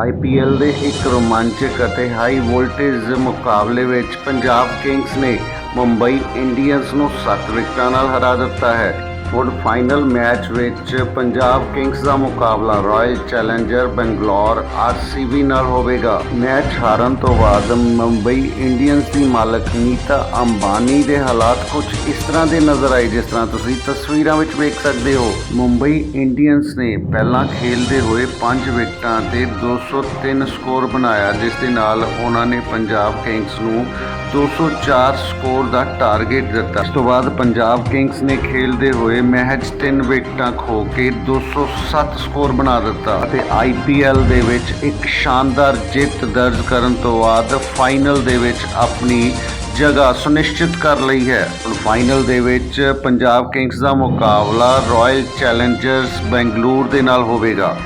IPL ਦੇ ਇੱਕ ਰੋਮਾਂਚਕ ਅਤੇ ਹਾਈ ਵੋਲਟੇਜ ਮੁਕਾਬਲੇ ਵਿੱਚ ਪੰਜਾਬ ਕਿੰਗਸ ਨੇ ਮੁੰਬਈ ਇੰਡੀਅਨਸ ਨੂੰ 7 ਵਿਕਟਾਂ ਨਾਲ ਹਰਾ ਦਿੱਤਾ ਹੈ। ਹੁਣ ਫਾਈਨਲ ਮੈਚ ਵਿੱਚ ਪੰਜਾਬ ਕਿੰਗਸ ਦਾ ਮੁਕਾਬਲਾ, ਰਾਇਲ ਚੈਲੰਜਰ ਬੰਗਲੌਰ ਆਰਸੀਬੀ ਨਾਲ ਹੋਵੇਗਾ। ਮੈਚ ਹਾਰਨ ਤੋਂ ਬਾਅਦ ਮੁੰਬਈ ਇੰਡੀਅਨਸ ਦੀ ਮਾਲਕ ਨੀਤਾ ਅੰਬਾਨੀ ਦੇ ਹਾਲਾਤ ਕੁਝ ਇਸ ਤਰ੍ਹਾਂ ਦੇ ਨਜ਼ਰ ਆਏ, ਜਿਸ ਤਰ੍ਹਾਂ ਤੁਸੀਂ ਤਸਵੀਰਾਂ ਵਿੱਚ ਵੇਖ ਸਕਦੇ ਹੋ। ਮੁੰਬਈ ਇੰਡੀਅਨਸ ਨੇ ਪਹਿਲਾਂ ਖੇਲਦੇ ਹੋਏ 5 ਵਿਕਟਾਂ ਤੇ 203 ਸਕੋਰ ਬਣਾਇਆ, ਜਿਸ ਦੇ ਨਾਲ ਉਹਨਾਂ ਨੇ ਪੰਜਾਬ ਕਿੰਗਸ ਨੂੰ 204 ਸਕੋਰ ਦਾ ਟਾਰਗੇਟ ਦਿੱਤਾ। ਇਸ ਤੋਂ ਬਾਅਦ ਪੰਜਾਬ ਕਿੰਗਸ ਨੇ ਖੇਲਦੇ ਹੋਏ ਹੋਏ, ਮਹਿਜ 3 ਵਿਕਟਾਂ ਖੋ ਕੇ 207 ਸਕੋਰ ਬਣਾ ਦਿੱਤਾ ਅਤੇ ਆਈਪੀਐਲ ਦੇ ਵਿੱਚ ਇੱਕ ਸ਼ਾਨਦਾਰ ਜਿੱਤ ਦਰਜ ਕਰਨ ਤੋਂ ਬਾਅਦ ਫਾਈਨਲ ਦੇ ਵਿੱਚ ਆਪਣੀ ਜਗ੍ਹਾ ਸੁਨਿਸ਼ਚਿਤ ਕਰ ਲਈ ਹੈ। ਹੁਣ ਫਾਈਨਲ ਦੇ ਵਿੱਚ ਪੰਜਾਬ ਕਿੰਗਸ ਦਾ ਮੁਕਾਬਲਾ ਰਾਇਲ ਚੈਲੰਜਰਸ ਬੈਂਗਲੁਰੂ ਦੇ ਨਾਲ ਹੋਵੇਗਾ।